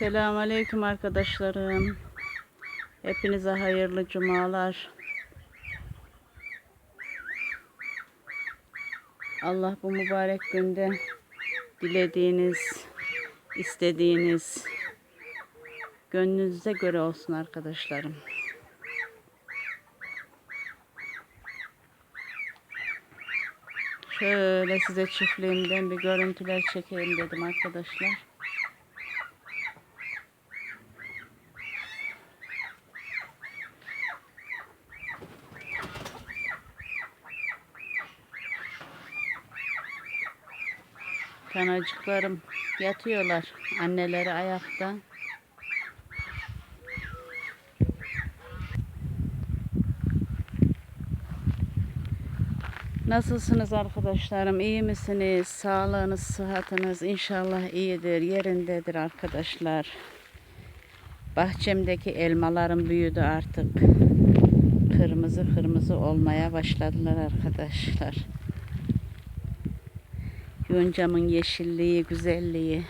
Selamünaleyküm arkadaşlarım. Hepinize hayırlı cumalar. Allah bu mübarek günde dilediğiniz, istediğiniz gönlünüze göre olsun arkadaşlarım. Şöyle size çiftliğimden bir görüntüler çekeyim dedim arkadaşlar. Tanacıklarım yatıyorlar. Anneleri ayakta. Nasılsınız arkadaşlarım? İyi misiniz? Sağlığınız, sıhhatiniz inşallah iyidir, yerindedir arkadaşlar. Bahçemdeki elmalarım büyüdü artık. Kırmızı kırmızı olmaya başladılar arkadaşlar. Yoncamın yeşilliği, güzelliği.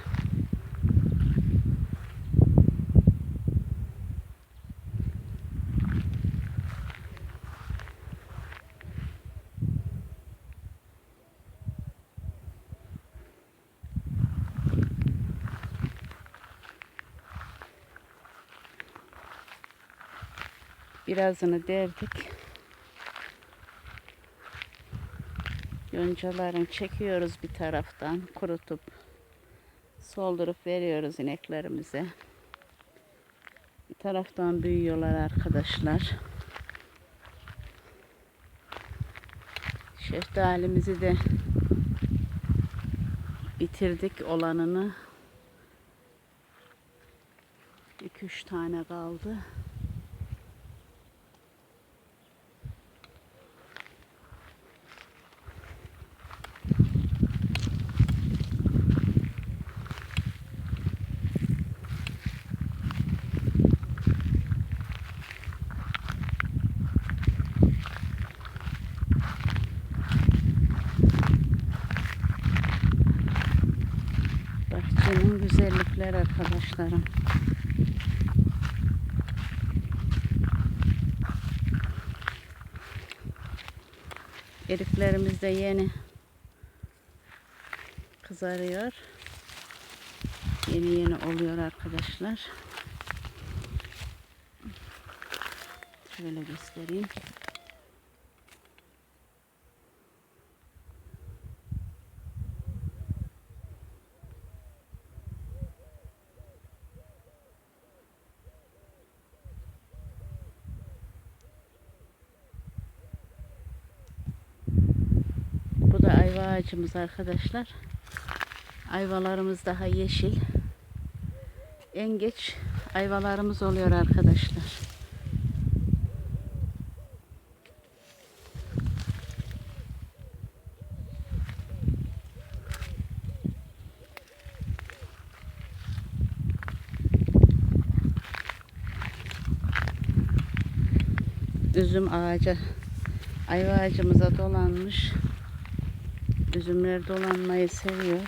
Birazını derdik. Yoncalarını çekiyoruz bir taraftan kurutup soldurup veriyoruz ineklerimize. Bir taraftan büyüyorlar arkadaşlar. Şeftalimizi de bitirdik olanını. 2-3 tane kaldı. Bahçenin güzellikleri arkadaşlarım. Eriklerimiz de yeni kızarıyor. Yeni yeni oluyor arkadaşlar. Şöyle göstereyim. Bu da ayva ağacımız arkadaşlar. Ayvalarımız daha yeşil. En geç ayvalarımız oluyor arkadaşlar. Üzüm ağacı ayva ağacımıza dolanmış. Üzümler dolanmayı seviyor.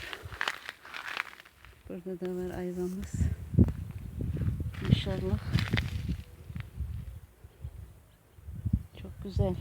Burada da var ayvamız. Maşallah. Çok güzel.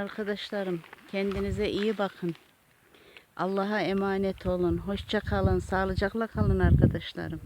Arkadaşlarım kendinize iyi bakın. Allah'a emanet olun. Hoşça kalın. Sağlıcakla kalın arkadaşlarım.